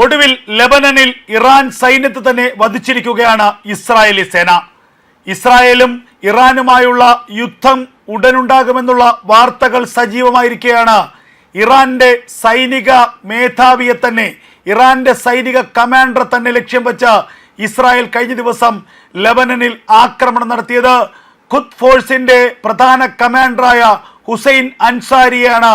ഒടുവിൽ ലെബനനിൽ ഇറാൻ സൈന്യത്തെ തന്നെ വധിച്ചിരിക്കുകയാണ് ഇസ്രായേലി സേന. ഇസ്രായേലും ഇറാനുമായുള്ള യുദ്ധം ഉടനുണ്ടാകുമെന്നുള്ള വാർത്തകൾ സജീവമായിരിക്കുകയാണ്. ഇറാന്റെ സൈനിക മേധാവിയെ തന്നെ ഇറാന്റെ സൈനിക കമാൻഡർ തന്നെ ലക്ഷ്യം വെച്ച് ഇസ്രായേൽ കഴിഞ്ഞ ദിവസം ലെബനനിൽ ആക്രമണം നടത്തിയത്. ഖുദ് ഫോഴ്സിന്റെ പ്രധാന കമാൻഡറായ ഹുസൈൻ അൻസാരിയാണ്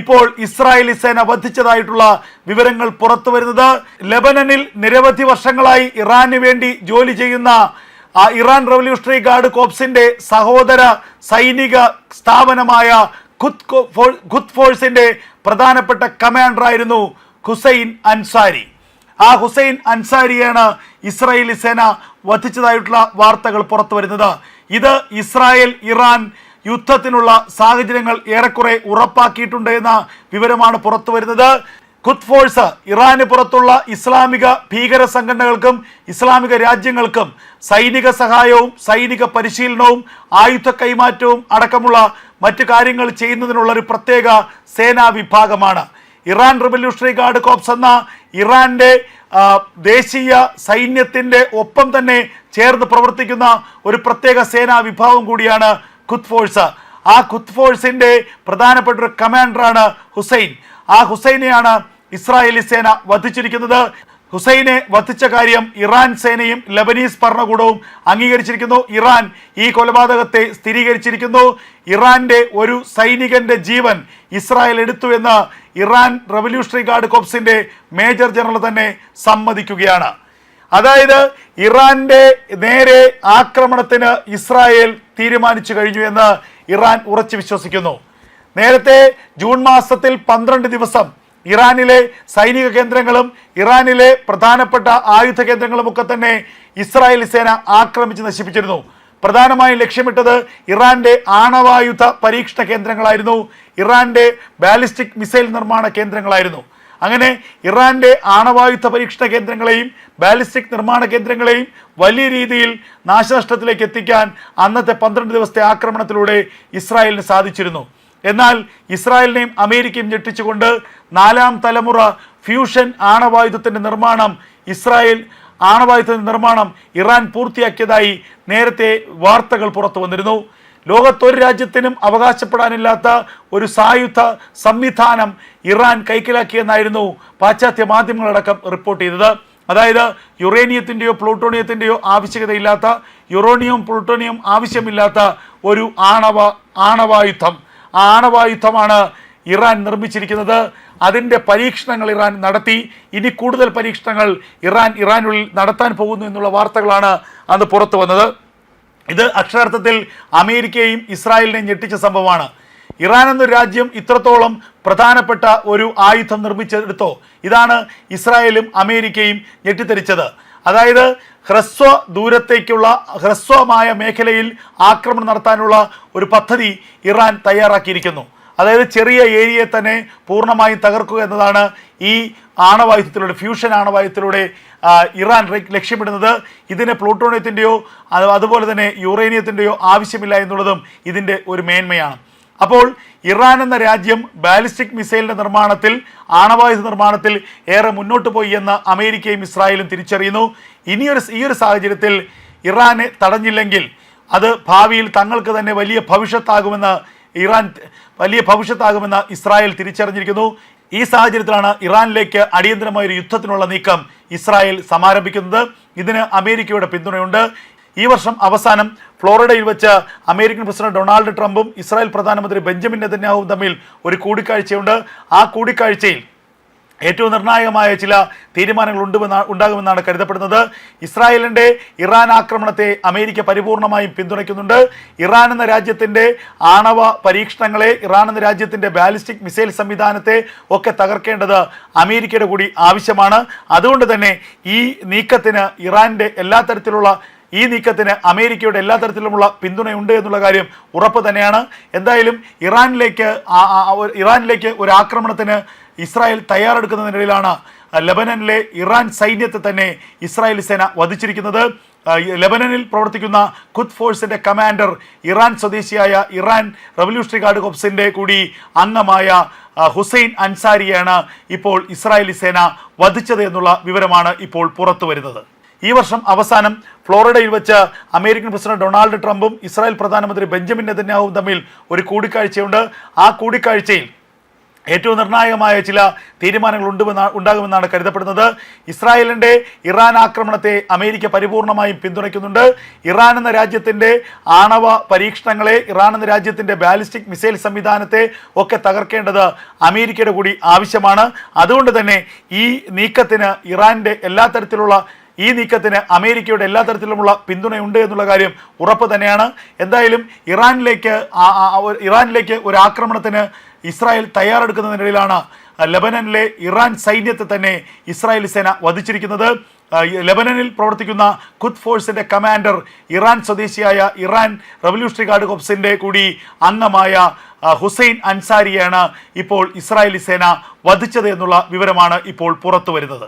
ഇപ്പോൾ ഇസ്രായേലി സേന വധിച്ചതായിട്ടുള്ള വിവരങ്ങൾ പുറത്തു വരുന്നത്. ലെബനനിൽ നിരവധി വർഷങ്ങളായി ഇറാന് വേണ്ടി ജോലി ചെയ്യുന്ന ആ ഇറാൻ റവല്യൂഷണറി ഗാർഡ് കോപ്സിന്റെ സഹോദര സൈനിക സ്ഥാപനമായ ഖുദ് ഫോഴ്സിന്റെ പ്രധാനപ്പെട്ട കമാൻഡറായിരുന്നു ഹുസൈൻ അൻസാരി. ആ ഹുസൈൻ അൻസാരിയാണ് ഇസ്രായേലി സേന വധിച്ചതായിട്ടുള്ള വാർത്തകൾ പുറത്തു വരുന്നത്. ഇത് ഇസ്രായേൽ ഇറാൻ യുദ്ധത്തിനുള്ള സാഹചര്യങ്ങൾ ഏറെക്കുറെ ഉറപ്പാക്കിയിട്ടുണ്ട് എന്ന വിവരമാണ് പുറത്തു വരുന്നത്. ഖുദ് ഫോഴ്സ് ഇറാന് പുറത്തുള്ള ഇസ്ലാമിക ഭീകര സംഘടനകൾക്കും ഇസ്ലാമിക രാജ്യങ്ങൾക്കും സൈനിക സഹായവും സൈനിക പരിശീലനവും ആയുധ കൈമാറ്റവും അടക്കമുള്ള മറ്റു കാര്യങ്ങൾ ചെയ്യുന്നതിനുള്ള ഒരു പ്രത്യേക സേനാ വിഭാഗമാണ്. ഇറാൻ റിവല്യൂഷണറി ഗാർഡ് കോപ്സ് എന്ന ഇറാന്റെ ദേശീയ സൈന്യത്തിന്റെ ഒപ്പം തന്നെ ചേർന്ന് പ്രവർത്തിക്കുന്ന ഒരു പ്രത്യേക സേനാ വിഭാഗം കൂടിയാണ് ഖുദ് ഫോഴ്സ്. ആ കുത്ത് ഫോഴ്സിന്റെ പ്രധാനപ്പെട്ട ഒരു കമാൻഡറാണ് ഹുസൈൻ. ആ ഹുസൈനെയാണ് ഇസ്രായേലി സേന വധിച്ചിരിക്കുന്നത്. ഹുസൈനെ വധിച്ച കാര്യം ഇറാൻ സേനയും ലബനീസ് ഭരണകൂടവും അംഗീകരിച്ചിരിക്കുന്നു. ഇറാൻ ഈ കൊലപാതകത്തെ സ്ഥിരീകരിച്ചിരിക്കുന്നു. ഇറാന്റെ ഒരു സൈനികന്റെ ജീവൻ ഇസ്രായേൽ എടുത്തു എന്ന് ഇറാൻ റവല്യൂഷണറി ഗാർഡ് കോപ്സിന്റെ മേജർ ജനറൽ തന്നെ സമ്മതിക്കുകയാണ്. അതായത് ഇറാന്റെ നേരെ ആക്രമണത്തിന് ഇസ്രായേൽ തീരുമാനിച്ചു കഴിഞ്ഞു എന്ന് ഇറാൻ ഉറച്ചു വിശ്വസിക്കുന്നു. നേരത്തെ ജൂൺ മാസത്തിൽ പന്ത്രണ്ട് ദിവസം ഇറാനിലെ സൈനിക കേന്ദ്രങ്ങളും ഇറാനിലെ പ്രധാനപ്പെട്ട ആയുധ കേന്ദ്രങ്ങളും ഒക്കെ തന്നെ ഇസ്രായേലി സേന ആക്രമിച്ച് നശിപ്പിച്ചിരുന്നു. പ്രധാനമായും ലക്ഷ്യമിട്ടത് ഇറാന്റെ ആണവായുധ പരീക്ഷണ കേന്ദ്രങ്ങളായിരുന്നു. ഇറാന്റെ ബാലിസ്റ്റിക് മിസൈൽ നിർമ്മാണ കേന്ദ്രങ്ങളായിരുന്നു. അങ്ങനെ ഇറാന്റെ ആണവായുധ പരീക്ഷണ കേന്ദ്രങ്ങളെയും ബാലിസ്റ്റിക് നിർമ്മാണ കേന്ദ്രങ്ങളെയും വലിയ രീതിയിൽ നാശനഷ്ടത്തിലേക്ക് എത്തിക്കാൻ അന്നത്തെ പന്ത്രണ്ട് ദിവസത്തെ ആക്രമണത്തിലൂടെ ഇസ്രായേലിന് സാധിച്ചിരുന്നു. എന്നാൽ ഇസ്രായേലിനെയും അമേരിക്കയും ഞെട്ടിച്ചുകൊണ്ട് നാലാം തലമുറ ഫ്യൂഷൻ ആണവായുധത്തിന്റെ നിർമ്മാണം ഇസ്രായേൽ ആണവായുധത്തിന്റെ നിർമ്മാണം ഇറാൻ പൂർത്തിയാക്കിയതായി നേരത്തെ വാർത്തകൾ പുറത്തു വന്നിരുന്നു ലോകത്തൊരു രാജ്യത്തിനും അവകാശപ്പെടാനില്ലാത്ത ഒരു സായുധ സംവിധാനം ഇറാൻ കൈക്കലാക്കിയെന്നായിരുന്നു പാശ്ചാത്യ മാധ്യമങ്ങളടക്കം റിപ്പോർട്ട് ചെയ്തത്. അതായത് യുറേനിയത്തിന്റെയോ പ്ലൂട്ടോണിയത്തിന്റെയോ ആവശ്യകതയില്ലാത്ത യുറോണിയം പ്ലൂട്ടോണിയം ആവശ്യമില്ലാത്ത ഒരു ആണവ ആണവായുധം. ആ ആണവായുധമാണ് ഇറാൻ നിർമ്മിച്ചിരിക്കുന്നത്. അതിന്റെ പരീക്ഷണങ്ങൾ ഇറാൻ നടത്തി. ഇനി കൂടുതൽ പരീക്ഷണങ്ങൾ ഇറാൻ ഇറാനുള്ളിൽ നടത്താൻ പോകുന്നു എന്നുള്ള വാർത്തകളാണ് അന്ന് പുറത്തു വന്നത്. ഇത് അക്ഷരാർത്ഥത്തിൽ അമേരിക്കയെയും ഇസ്രായേലിനെയും ഞെട്ടിച്ച സംഭവമാണ്. ഇറാൻ എന്ന രാജ്യം ഇത്രത്തോളം പ്രധാനപ്പെട്ട ഒരു ആയുധം നിർമ്മിച്ചെടുത്തോ ഇതാണ് ഇസ്രായേലും അമേരിക്കയും ഞെട്ടിത്തെരിച്ചത് അതായത് ഹ്രസ്വ ദൂരത്തേക്കുള്ള ഹ്രസ്വമായ മേഖലയിൽ ആക്രമണം നടത്താനുള്ള ഒരു പദ്ധതി ഇറാൻ തയ്യാറാക്കിയിരിക്കുന്നു. അതായത് ചെറിയ ഏരിയയെ തന്നെ പൂർണമായും തകർക്കുക എന്നതാണ് ഈ ആണവായുധത്തിലൂടെ ഫ്യൂഷൻ ആണവായുധത്തിലൂടെ ഇറാൻ ലക്ഷ്യമിടുന്നത്. ഇതിന് പ്ലൂട്ടോണിയത്തിന്റെയോ അതുപോലെ തന്നെ യുറേനിയത്തിന്റെയോ ആവശ്യമില്ല എന്നുള്ളതും ഇതിന്റെ ഒരു മേന്മയാണ്. അപ്പോൾ ഇറാൻ എന്ന രാജ്യം ബാലിസ്റ്റിക് മിസൈലിന്റെ നിർമ്മാണത്തിൽ ആണവായുധ നിർമ്മാണത്തിൽ ഏറെ മുന്നോട്ട് പോയി എന്ന് അമേരിക്കയും ഇസ്രായേലും തിരിച്ചറിയുന്നു. ഇനിയൊരു ഈ ഒരു സാഹചര്യത്തിൽ ഇറാനെ തടഞ്ഞില്ലെങ്കിൽ അത് ഭാവിയിൽ തങ്ങൾക്ക് തന്നെ വലിയ ഭവിഷ്യത്താകുമെന്ന് ഇറാൻ വലിയ ഭവിഷ്യത്താകുമെന്ന് ഇസ്രായേൽ തിരിച്ചറിഞ്ഞിരിക്കുന്നു. ഈ സാഹചര്യത്തിലാണ് ഇറാനിലേക്ക് അടിയന്തരമായ ഒരു യുദ്ധത്തിനുള്ള നീക്കം ഇസ്രായേൽ സമാരംഭിക്കുന്നത്. ഇതിന് അമേരിക്കയുടെ പിന്തുണയുണ്ട്. ഈ വർഷം അവസാനം ഫ്ലോറിഡയിൽ വെച്ച് അമേരിക്കൻ പ്രസിഡന്റ് ഡൊണാൾഡ് ട്രംപും ഇസ്രായേൽ പ്രധാനമന്ത്രി ബെഞ്ചമിൻ നെതന്യാഹുവും തമ്മിൽ ഒരു കൂടിക്കാഴ്ചയുണ്ട്. ആ കൂടിക്കാഴ്ചയിൽ ഏറ്റവും നിർണായകമായ ചില തീരുമാനങ്ങൾ ഉണ്ടുമെന്ന ഉണ്ടാകുമെന്നാണ് കരുതപ്പെടുന്നത്. ഇസ്രായേലിന്റെ ഇറാൻ ആക്രമണത്തെ അമേരിക്ക പരിപൂർണമായും പിന്തുണയ്ക്കുന്നുണ്ട്. ഇറാൻ എന്ന രാജ്യത്തിന്റെ ആണവ പരീക്ഷണങ്ങളെ ഇറാൻ എന്ന രാജ്യത്തിന്റെ ബാലിസ്റ്റിക് മിസൈൽ സംവിധാനത്തെ ഒക്കെ തകർക്കേണ്ടത് അമേരിക്കയുടെ കൂടി ആവശ്യമാണ്. അതുകൊണ്ട് തന്നെ ഈ നീക്കത്തിന് ഇറാന്റെ എല്ലാ തരത്തിലുള്ള ഈ നീക്കത്തിന് അമേരിക്കയുടെ എല്ലാ തരത്തിലുമുള്ള പിന്തുണയുണ്ട് എന്നുള്ള കാര്യം ഉറപ്പ് തന്നെയാണ്. എന്തായാലും ഇറാനിലേക്ക് ഇറാനിലേക്ക് ഒരു ആക്രമണത്തിന് ഇസ്രായേൽ തയ്യാറെടുക്കുന്നതിനിടയിലാണ് ലബനനിലെ ഇറാൻ സൈന്യത്തെ തന്നെ ഇസ്രായേൽ സേന വധിച്ചിരിക്കുന്നത്. ലബനനിൽ പ്രവർത്തിക്കുന്ന ഖുദ് ഫോഴ്സിന്റെ കമാൻഡർ ഇറാൻ സ്വദേശിയായ ഇറാൻ റവല്യൂഷണറി ഗാർഡ് കോപ്സിന്റെ കൂടി അംഗമായ ഹുസൈൻ അൻസാരിയാണ് ഇപ്പോൾ ഇസ്രായേലി സേന വധിച്ചത് എന്നുള്ള വിവരമാണ് ഇപ്പോൾ പുറത്തു വരുന്നത് ഈ വർഷം അവസാനം ഫ്ലോറിഡയിൽ വെച്ച് അമേരിക്കൻ പ്രസിഡന്റ് ഡൊണാൾഡ് ട്രംപും ഇസ്രായേൽ പ്രധാനമന്ത്രി ബെഞ്ചമിൻ നെതന്യാഹുവും തമ്മിൽ ഒരു കൂടിക്കാഴ്ചയുണ്ട്. ആ കൂടിക്കാഴ്ചയിൽ ഏറ്റവും നിർണായകമായ ചില തീരുമാനങ്ങൾ ഉണ്ടുമെന്ന ഉണ്ടാകുമെന്നാണ് കരുതപ്പെടുന്നത്. ഇസ്രായേലിന്റെ ഇറാൻ ആക്രമണത്തെ അമേരിക്ക പരിപൂർണമായും പിന്തുണയ്ക്കുന്നുണ്ട്. ഇറാൻ എന്ന രാജ്യത്തിന്റെ ആണവ പരീക്ഷണങ്ങളെ ഇറാൻ എന്ന രാജ്യത്തിന്റെ ബാലിസ്റ്റിക് മിസൈൽ സംവിധാനത്തെ ഒക്കെ തകർക്കേണ്ടത് അമേരിക്കയുടെ കൂടി ആവശ്യമാണ്. അതുകൊണ്ട് തന്നെ ഈ നീക്കത്തിന് ഇറാന്റെ എല്ലാ തരത്തിലുള്ള ഈ നീക്കത്തിന് അമേരിക്കയുടെ എല്ലാ തരത്തിലുമുള്ള പിന്തുണയുണ്ട് എന്നുള്ള കാര്യം ഉറപ്പ് തന്നെയാണ്. എന്തായാലും ഇറാനിലേക്ക് ഇറാനിലേക്ക് ഒരു ആക്രമണത്തിന് ഇസ്രായേൽ തയ്യാറെടുക്കുന്നതിനിടയിലാണ് ലബനനിലെ ഇറാൻ സൈന്യത്തെ തന്നെ ഇസ്രായേൽ സേന വധിച്ചിരിക്കുന്നത്. ലെബനനിൽ പ്രവർത്തിക്കുന്ന ഖുദ് ഫോഴ്സിന്റെ കമാൻഡർ ഇറാൻ സ്വദേശിയായ ഇറാൻ റവല്യൂഷണറി ഗാർഡ് കോപ്സിന്റെ കൂടി അംഗമായ ഹുസൈൻ അൻസാരിയാണ് ഇപ്പോൾ ഇസ്രായേലി സേന വധിച്ചത് എന്നുള്ള വിവരമാണ് ഇപ്പോൾ പുറത്തു വരുന്നത്